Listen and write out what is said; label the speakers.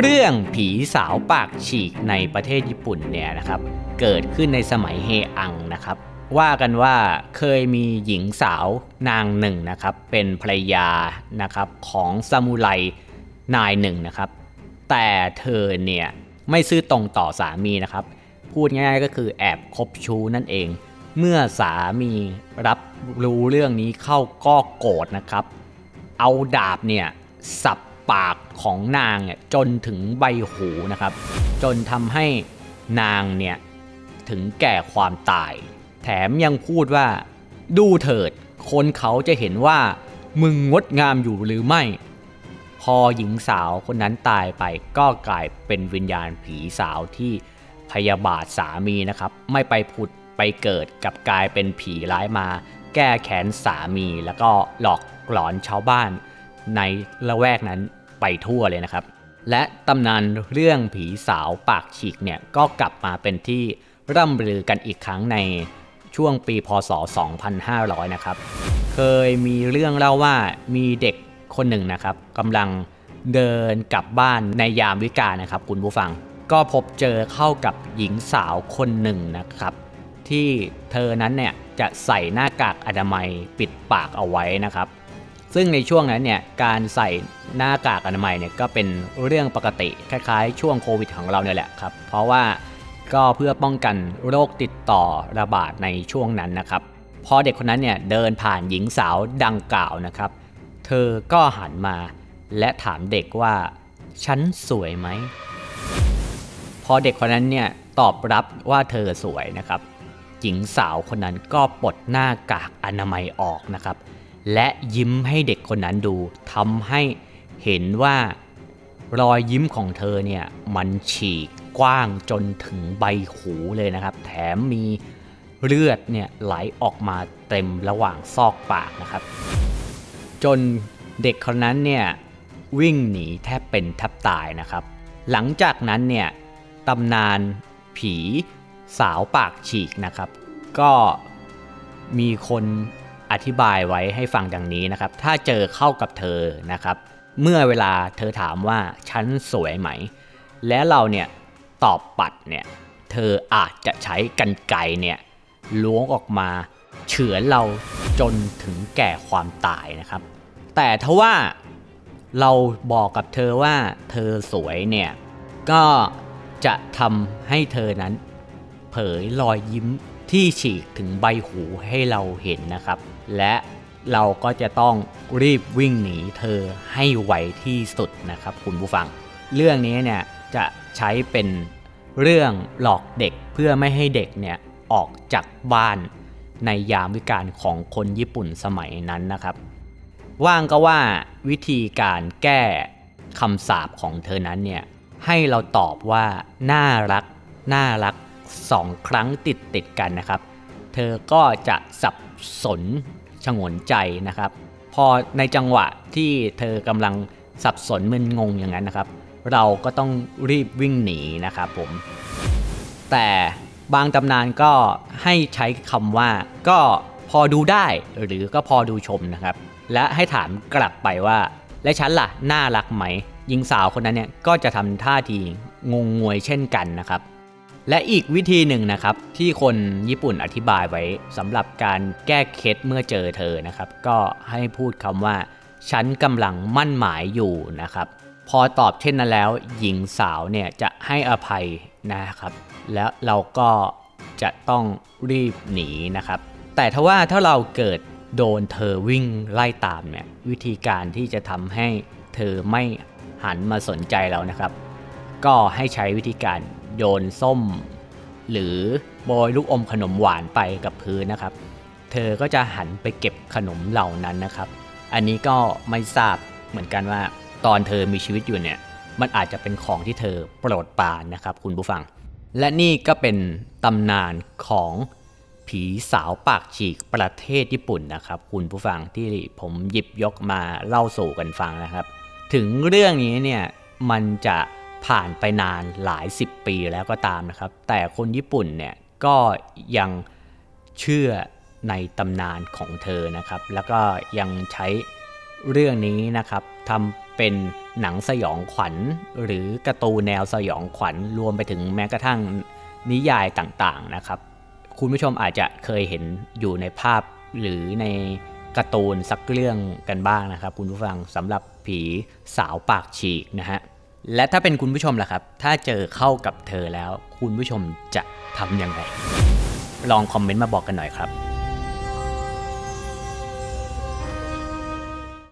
Speaker 1: เรื่องผีสาวปากฉีกในประเทศญี่ปุ่นเนี่ยนะครับ เกิดขึ้นในสมัยเฮอังนะครับ ว่ากันว่าเคยมีหญิงสาวนางหนึ่งนะครับ เป็นภรรยานะครับของซามูไรนายหนึ่งนะครับ แต่เธอเนี่ยไม่ซื่อตรงต่อสามีนะครับ พูดง่ายๆก็คือแอบคบชู้นั่นเอง เมื่อสามีรับรู้เรื่องนี้เข้าก็โกรธนะครับ เอาดาบเนี่ยสับ ปากของนางเนี่ยจนถึงใบหูนะครับ จนทำให้นางเนี่ยถึงแก่ความตาย แถมยังพูดว่า ดูเถิด คนเขาจะเห็นว่า มึงงดงามอยู่หรือไม่ พอหญิงสาวคนนั้นตายไปก็กลายเป็นวิญญาณผีสาวที่พยาบาทสามีนะครับ ไม่ไปผุดไปเกิดกับกลายเป็นผีร้ายมา แก้แค้นสามีแล้วก็หลอกหลอนชาวบ้าน ในละแวกนั้นไปทั่วเลยนะครับ และตำนานเรื่องผีสาวปากฉีกเนี่ยก็กลับมาเป็นที่ร่ำลือกันอีกครั้งในช่วงปีพศ 2500 นะครับ เคยมีเรื่องเล่าว่ามีเด็กคนหนึ่งนะครับกำลังเดินกลับบ้านในยามวิกาลนะครับ คุณผู้ฟัง ก็พบเจอเข้ากับหญิงสาวคนหนึ่งนะครับ ที่เธอนั้นเนี่ยจะใส่หน้ากากอนามัยปิดปากเอาไว้นะครับ ซึ่งในช่วงนั้นเนี่ยการใส่หน้ากากอนามัยเนี่ยก็เป็นเรื่องปกติคล้ายๆ ช่วงโควิดของเราเนี่ยแหละครับ เพราะว่าก็เพื่อป้องกันโรคติดต่อระบาดในช่วงนั้นนะครับ พอเด็กคนนั้นเนี่ยเดินผ่านหญิงสาวดังกล่าวนะครับ เธอก็หันมาและถามเด็กว่า ฉันสวยไหม พอเด็กคนนั้นเนี่ยตอบรับว่าเธอสวยนะครับ หญิงสาวคนนั้นก็ปลดหน้ากากอนามัยออกนะครับ และยิ้มให้เด็กคนนั้นดูทำให้เห็นว่ารอยยิ้มของเธอเนี่ยมันฉีกกว้างจนถึงใบหูเลยนะครับ แถมมีเลือดเนี่ยไหลออกมาเต็มระหว่างซอกปากนะครับ จนเด็กคนนั้นเนี่ยวิ่งหนีแทบเป็นแทบตายนะครับ หลังจากนั้นเนี่ยตำนานผีสาวปากฉีกนะครับ ก็มีคน อธิบายไว้ให้ฟังดังนี้นะครับ ถ้าเจอเข้ากับเธอนะครับ เมื่อเวลาเธอถามว่าฉันสวยไหม และเราเนี่ยตอบปัดเนี่ยเธออาจจะใช้กันไกเนี่ยล้วงออกมาเฉือนเราจนถึงแก่ความตายนะครับ แต่ทว่าเราบอกกับเธอว่าเธอสวยเนี่ยก็จะทำให้เธอนั้น เผยรอยยิ้ม ที่ฉีกถึงใบหูให้เราเห็นนะครับ และเราก็จะต้องรีบวิ่งหนีเธอให้ไวที่สุดนะครับคุณผู้ฟัง เรื่องนี้เนี่ยจะใช้เป็นเรื่องหลอกเด็กเพื่อไม่ให้เด็กเนี่ยออกจากบ้านในยามวิกาลของคนญี่ปุ่นสมัยนั้นนะครับ ว่างก็ว่าวิธีการแก้คำสาปของเธอนั้นเนี่ยให้เราตอบว่าน่ารักน่ารัก สองครั้งติดติดกันนะครับ เธอก็จะสับสนชงนใจนะครับ พอในจังหวะที่เธอกำลังสับสนมึนงงอย่างนั้นนะครับ เราก็ต้องรีบวิ่งหนีนะครับผม แต่บางตำนานก็ให้ใช้คำว่าก็พอดูได้หรือก็พอดูชมนะครับ และให้ถามกลับไปว่า และฉันล่ะ น่ารักไหมหญิงสาวคนนั้นเนี่ยก็จะทำท่าทีงงงวยเช่นกันนะครับ และอีกวิธีหนึ่งนะครับที่คนญี่ปุ่นอธิบายไว้สำหรับการแก้เคล็ดเมื่อเจอเธอนะครับ ก็ให้พูดคำว่า ฉันกำลังมั่นหมายอยู่นะครับ พอตอบเช่นนั้นแล้ว หญิงสาวเนี่ยจะให้อภัยนะครับ แล้วเราก็จะต้องรีบหนีนะครับ แต่ถ้าว่าถ้าเราเกิดโดนเธอวิ่งไล่ตามเนี่ยวิธีการที่จะทำให้เธอไม่หันมาสนใจเรานะครับ ก็ให้ใช้วิธีการ โยนส้ม หรือโบยลูกอมขนมหวานไปกับพื้นนะครับ เธอก็จะหันไปเก็บขนมเหล่านั้นนะครับ อันนี้ก็ไม่ทราบเหมือนกันว่าตอนเธอมีชีวิตอยู่เนี่ย มันอาจจะเป็นของที่เธอโปรดปรานนะครับคุณผู้ฟัง และนี่ก็เป็นตำนานของผีสาวปากฉีกประเทศญี่ปุ่นนะครับ คุณผู้ฟังที่ผมหยิบยกมาเล่าสู่กันฟังนะครับ ถึงเรื่องนี้เนี่ยมันจะ ผ่านไปนานหลายสิบปีแล้วก็ตามนะครับ แต่คนญี่ปุ่นเนี่ยก็ยังเชื่อในตำนานของเธอนะครับ แล้วก็ยังใช้เรื่องนี้นะครับทำเป็นหนังสยองขวัญ หรือการ์ตูนแนวสยองขวัญรวมไปถึงแม้กระทั่งนิยายต่างๆนะครับ คุณผู้ชมอาจจะเคยเห็นอยู่ในภาพหรือในการ์ตูนสักเรื่องกันบ้างนะครับ คุณผู้ฟังสำหรับผีสาวปากฉีกนะฮะ และถ้าเป็นคุณผู้ชมล่ะครับ ถ้าเจอเข้ากับเธอแล้ว คุณผู้ชมจะทำยังไง ลองคอมเมนต์มาบอกกันหน่อยครับ